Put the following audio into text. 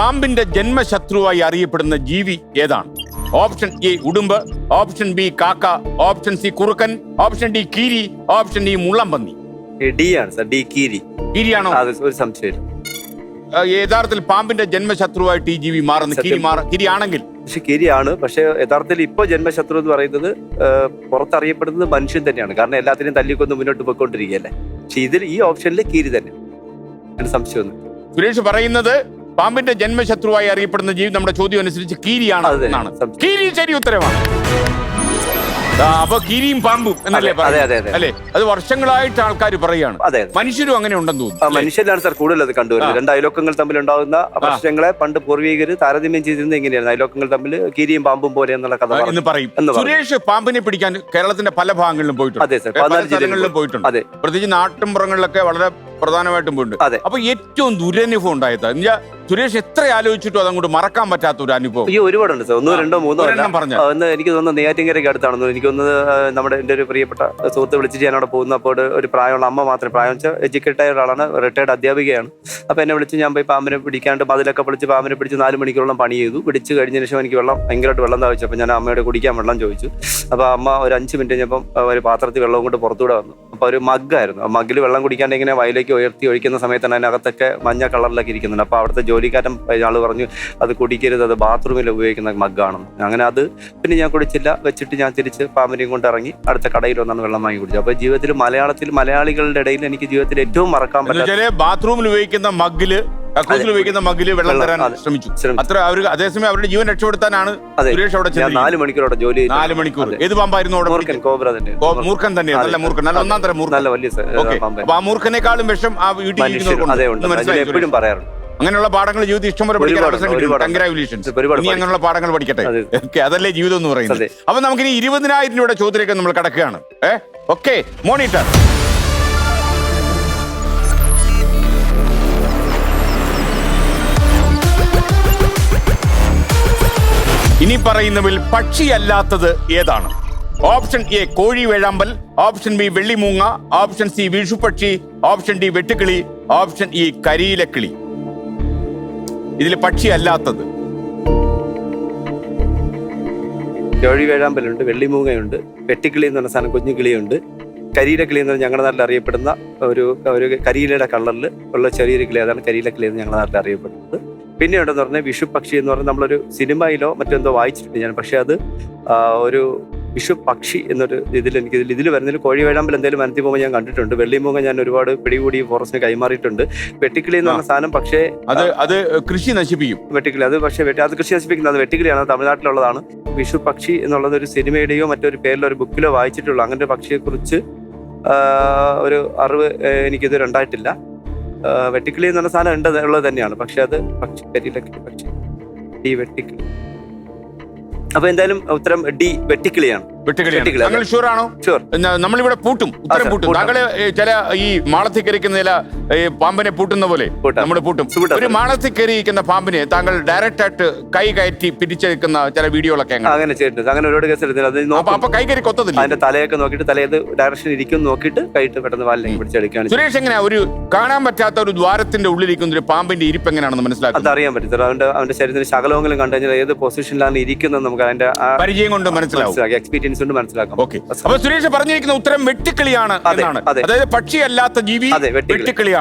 പാമ്പിന്റെ ജന്മശത്രുവായി അറിയപ്പെടുന്ന ജീവി ഏതാണ്? ഓപ്ഷൻ എ ഉടുമ്പ് ഓപ്ഷൻ ബി കാക്ക ഓപ്ഷൻ സി കുറുക്കൻ ഓപ്ഷൻ ഡി കീരി ഓപ്ഷൻ ഡി മുള്ളംപന്നി. ഡി ആണ് സർ ഡി കീരി. കീരിയാണോ? ഒരു സംശയം യഥാർത്ഥത്തിൽ പാമ്പിന്റെ ജന്മശത്രുവായിട്ട് ഈ ജീവി മാറുന്നു. കിരി മാറ കീരി ആണെങ്കിൽ പക്ഷെ കിരിയാണ്. പക്ഷെ യഥാർത്ഥത്തിൽ ഇപ്പൊ ജന്മശത്രു എന്ന് പറയുന്നത് പുറത്തറിയപ്പെടുന്നത് മനുഷ്യൻ തന്നെയാണ്. കാരണം എല്ലാത്തിനെയും തല്ലിക്കൊന്ന് മുന്നോട്ട് പോയിക്കൊണ്ടിരിക്കുകയല്ലേ. പക്ഷെ ഇതിൽ ഈ ഓപ്ഷനിൽ കീരി തന്നെ. സംശയം സംശയമൊന്നും സുരേഷ് പറയുന്നത് പാമ്പിന്റെ ജന്മശത്രുവായി അറിയപ്പെടുന്ന ജീവി നമ്മുടെ ചോദ്യം അനുസരിച്ച് കീരിയാണ് എന്നാണ്. കീരി ശരി ഉത്തരമാണ് ആ, അപ്പൊ കീരിയും പാമ്പും എന്നല്ലേ അല്ലെ? അതെ, വർഷങ്ങളായിട്ട് ആൾക്കാർ പറയാണ് മനുഷ്യരും അങ്ങനെ ഉണ്ടെന്ന് തോന്നുന്നു. മനുഷ്യരാണ് സാർ കൂടുതൽ അത് കണ്ടുവരുന്നത് രണ്ട് അയലോക്കങ്ങൾ തമ്മിൽ ഉണ്ടാകുന്ന പ്രശ്നങ്ങളെ പണ്ട് പൂർവീകർ താരതമ്യം ചെയ്തിരുന്നത് എങ്ങനെയാണ് അയലോക്കങ്ങൾ തമ്മിൽ കീരിയും പാമ്പും പോലെ എന്നുള്ള കഥ എന്ന് പറയും. സുരേഷ് പാമ്പിനെ പിടിക്കാൻ കേരളത്തിന്റെ പല ഭാഗങ്ങളിലും പോയിട്ടുണ്ട്. അതെ സാർ. പല പതിനാല് സ്ഥലങ്ങളിലും പോയിട്ടുണ്ട്. അതെ. പ്രത്യേകിച്ച് നാട്ടിൻപുറങ്ങളിലൊക്കെ വളരെ പ്രധാനമായിട്ടും പോയിട്ടുണ്ട്. അതെ. അപ്പൊ ഏറ്റവും ദുരനുഭവം ഉണ്ടായത് സുരേഷ് എത്ര ആലോചിച്ചിട്ടും അതങ്ങോട്ട് മറക്കാൻ പറ്റാത്ത ഒരു അനുഭവം. ഈ ഒരുപാടുണ്ട് സാർ. ഒന്നോ രണ്ടോ മൂന്നോ ഒരെണ്ണം പറഞ്ഞാൽ. ഒന്ന് എനിക്ക് തോന്നുന്നു നെയ്യാറ്റിങ്കരയ്ക്ക് അടുത്താണെന്ന് എനിക്ക് തോന്നുന്നത് ആ, നമ്മുടെ എന്റെ ഒരു പ്രിയപ്പെട്ട സുഹൃത്ത് വിളിച്ചിട്ട് ഞാൻ അവിടെ പോകുന്നു. അപ്പോൾ ഒരു- പ്രായമുള്ള അമ്മ മാത്രമേ പ്രായം വെച്ചാൽ എഡ്യൂക്കേറ്റഡ് ആയ ഒരാളാണ്. റിട്ടയർഡ് അധ്യാപികയാണ്. അപ്പോൾ എന്നെ വിളിച്ച് ഞാൻ പോയി പാമ്പിനെ പിടിക്കാണ്ട് മതിലൊക്കെ പിടിച്ച് പാമ്പിനെ പിടിച്ച് നാല് മണിക്കൂറോളം പണി ചെയ്തു. പിടിച്ച് കഴിഞ്ഞതിന് ശേഷം എനിക്ക് വെള്ളം ഭയങ്കരമായിട്ട് വെള്ളം താഴ്ച അപ്പോൾ ഞാൻ അമ്മയോട് കുടിക്കാൻ വെള്ളം ചോദിച്ചു. അപ്പോൾ അമ്മ ഒരു അഞ്ച് മിനിറ്റ് കഴിഞ്ഞപ്പം ഒരു പാത്രത്തിൽ വെള്ളം കൊണ്ട് പുറത്തുകൂടെ വന്നു. അപ്പോൾ ഒരു മഗ്ഗായിരുന്നു. ആ മഗ്ഗിൽ വെള്ളം കുടിക്കാണ്ട് ഇങ്ങനെ വയലേക്ക് ഉയർത്തി ഒഴിക്കുന്ന സമയത്താണ് അതിനകത്തൊക്കെ മഞ്ഞ കളറിലൊക്കെ ഇരിക്കുന്നുണ്ട്. അപ്പോൾ അവിടുത്തെ ജോലിക്കാരൻ ആൾ പറഞ്ഞു അത് കുടിക്കരുത് അത് ബാത്റൂമിൽ ഉപയോഗിക്കുന്ന മഗ്ഗാണെന്ന്. അങ്ങനെ അത് പിന്നെ ഞാൻ കുടിച്ചില്ല വെച്ചിട്ട് ഞാൻ തിരിച്ച് പാമ്പിനെയും കൊണ്ട് ഇറങ്ങി അടുത്ത കടയിൽ വന്നാണ് വെള്ളം വാങ്ങി കുടിച്ചത്. അപ്പോൾ ജീവിതത്തിൽ മലയാളത്തിൽ മലയാളികളുടെ ഇടയിൽ എനിക്ക് ജീവിതത്തിൽ ഏറ്റവും മറക്കാൻ പറ്റില്ല ബാത്റൂമിൽ ഉപയോഗിക്കുന്ന മഗ്ഗിൽ കക്കൂസിൽ ഉപയോഗിക്കുന്ന മഗ്ഗിൽ വെള്ളം തരാൻ. ശ്രമിച്ചു. അത്ര അവർ അതേസമയം അവരുടെ ജീവൻ രക്ഷപ്പെടുത്താനാണ് സുരേഷ് അവിടെ ഞാൻ ചെന്നിരിക്കുന്നത്. നാല് മണിക്കൂറോടെ ജോലി. നാല് മണിക്കൂർ. ഏത് പാമ്പായിരുന്നു അവിടെ മൂർഖൻ. നല്ല മൂർഖൻ നല്ല അതെ. ഒന്നാം തരം മൂർഖൻ. നല്ല വലിയ സ- ഓക്കെ. പാമ്പ്. അപ്പൊ ആ മൂർഖനേക്കാളും വിഷം ആ വീട്ടിൽ എപ്പോഴും പറയാറുണ്ട്. അങ്ങനെയുള്ള പാഠങ്ങൾ ജീവിതം ഇഷ്ടംപോലെ പഠിക്കാൻ അവസരം കിട്ടും. ഇനി അങ്ങനെയുള്ള പാഠങ്ങൾ പഠിക്കട്ടെ. ഓക്കെ അതല്ലേ ജീവിതം എന്ന് പറയുന്നത്. അപ്പൊ അപ്പൊ നമുക്കിനി ഇരുപതിനായിരം രൂപയുടെ ചോദ്യത്തിലേക്ക് നമ്മൾ കടക്കുകയാണ്. ഏ? ഓക്കെ മോണിറ്റർ ഇനി പറയുന്നതിൽ പക്ഷിയല്ലാത്തത് ഏതാണ്? ഓപ്ഷൻ എ കോഴി വേഴാമ്പൽ. ഓപ്ഷൻ ബി വെള്ളിമൂങ്ങ ഓപ്ഷൻ സി വിഷുപക്ഷി ഓപ്ഷൻ ഡി വെട്ടുക്കിളി. ഓപ്ഷൻ ഇ കരിയിലക്കിളി. ഇതിൽ പക്ഷിയല്ലാത്തത്. ജോഴി വേഴാമ്പലുണ്ട് വെള്ളിമൂങ്ങയുണ്ട് വെട്ടിക്കിളി എന്ന് പറഞ്ഞ സാധനം കുഞ്ഞു കിളിയുണ്ട് കരിയില കിളി എന്ന് ഞങ്ങളുടെ നാട്ടിൽ അറിയപ്പെടുന്ന ഒരു ഒരു കരിയിലയുടെ കളറിൽ ഉള്ള ചെറിയൊരു കിളി അതാണ് കരിയിലെ കിളി എന്ന് ഞങ്ങളുടെ നാട്ടിൽ അറിയപ്പെടുന്നത്. പിന്നെ ഉണ്ടെന്ന് പറഞ്ഞാൽ വിഷു പക്ഷി എന്ന് പറഞ്ഞാൽ നമ്മളൊരു സിനിമയിലോ മറ്റെന്തോ വായിച്ചിട്ടുണ്ട് ഞാൻ. പക്ഷെ അത് ഒരു വിഷു പക്ഷി എന്നൊരു ഇതിൽ എനിക്ക് ഇതിൽ ഇതിൽ വരുന്നതിൽ കോഴി വേഴാമ്പൽ എന്തെങ്കിലും വനത്തിൽ പോകുമ്പോൾ ഞാൻ കണ്ടിട്ടുണ്ട്. വെള്ളിമൂങ്ങ ഞാൻ ഒരുപാട് പിടികൂടി ഫോറസ്റ്റിന് കൈമാറിയിട്ടുണ്ട്. വെട്ടിക്കിളി എന്ന് പറഞ്ഞ സാധനം പക്ഷേ അത് അത് കൃഷി നശിപ്പിക്കും. വെട്ടിക്കിളി അത് പക്ഷേ വെട്ടി അത് കൃഷി നശിപ്പിക്കുന്നത് അത് വെട്ടിക്കിളിയാണ് തമിഴ്നാട്ടിലുള്ളതാണ്. വിഷു പക്ഷി എന്നുള്ളത് ഒരു സിനിമയുടെയോ മറ്റൊരു പേരിലോ ഒരു ബുക്കിലോ വായിച്ചിട്ടുള്ളൂ. അങ്ങനെ ഒരു പക്ഷിയെ കുറിച്ച് ഒരു അറിവ് എനിക്കിത് ഉണ്ടായിട്ടില്ല വെട്ടിക്കിളി എന്ന് പറഞ്ഞ സാധനം ഉണ്ട് ഉള്ളത് തന്നെയാണ്. പക്ഷെ അത് പക്ഷി കരിയിലക്കിളി പക്ഷി. ഈ വെട്ടിക്കിളി. അപ്പൊ എന്തായാലും ഉത്തരം ഡി വെട്ടിക്കിളിയാണ്. വെട്ടുകിളിയാണ് വെട്ടുകിളി, അതെ. താങ്കൾ ഷുവർ ആണോ നമ്മളിവിടെ പൂട്ടും. ഉത്തരം പൂട്ടും. താങ്കളെ ചില ഈ മാളത്തിൽ കയറിക്കുന്ന ചില പാമ്പിനെ പൂട്ടുന്ന പോലെ നമ്മൾ പൂട്ടും. ഒരു മാളത്തി മാളത്തിൽ കയറിയിരിക്കുന്ന പാമ്പിനെ താങ്കൾ ഡയറക്റ്റ് ആയിട്ട് കൈ കയറ്റി പിടിച്ചേക്കുന്ന ചില വീഡിയോകളൊക്കെ അങ്ങനെ അങ്ങനെ ചെയ്തിട്ടുണ്ട്. അങ്ങനെ ഒരുപാട് കേസ് എടുത്തിട്ടുണ്ട്. അപ്പൊ കൈ കയറി കൊത്തതില്ല? അതിന്റെ തലയൊക്കെ നോക്കിയിട്ട് തലേത് ഡയറക്ഷൻ ഇരിക്കും നോക്കിയിട്ട് കൈയിട്ട് പെട്ടെന്ന് വാലിലേക്ക് പിടിച്ചെടുക്കുകയാണ് സുരേഷ് എങ്ങനെയാ? ഒരു കാണാൻ പറ്റാത്ത ഒരു ദ്വാരത്തിന്റെ ഉള്ളിലിരിക്കുന്ന ഒരു പാമ്പിന്റെ ഇരിപ്പ് എങ്ങനെയാണെന്ന് മനസ്സിലാക്കുന്നത് അതറിയാൻ പറ്റും അതുകൊണ്ട് അവന്റെ ശരീരത്തിന് ശകലമെങ്കിലും കണ്ടു കഴിഞ്ഞാൽ ഏത് പൊസിഷനിലാണ് ഇരിക്കുന്നത് നമുക്ക് അതിന്റെ പരിചയം കൊണ്ട് മനസ്സിലാവും. മനസ്സിലാക്കി. എക്സ്പീരിയൻസ് കൊണ്ട് മനസ്സിലാക്കാം. ഓക്കെ അപ്പൊ സുരേഷ് പറഞ്ഞിരിക്കുന്ന ഉത്തരം വെട്ടിക്കിളിയാണ് എന്നാണ്. അതെ. അതായത് പക്ഷിയല്ലാത്ത ജീവി വെട്ടിക്കിളിയാണ്.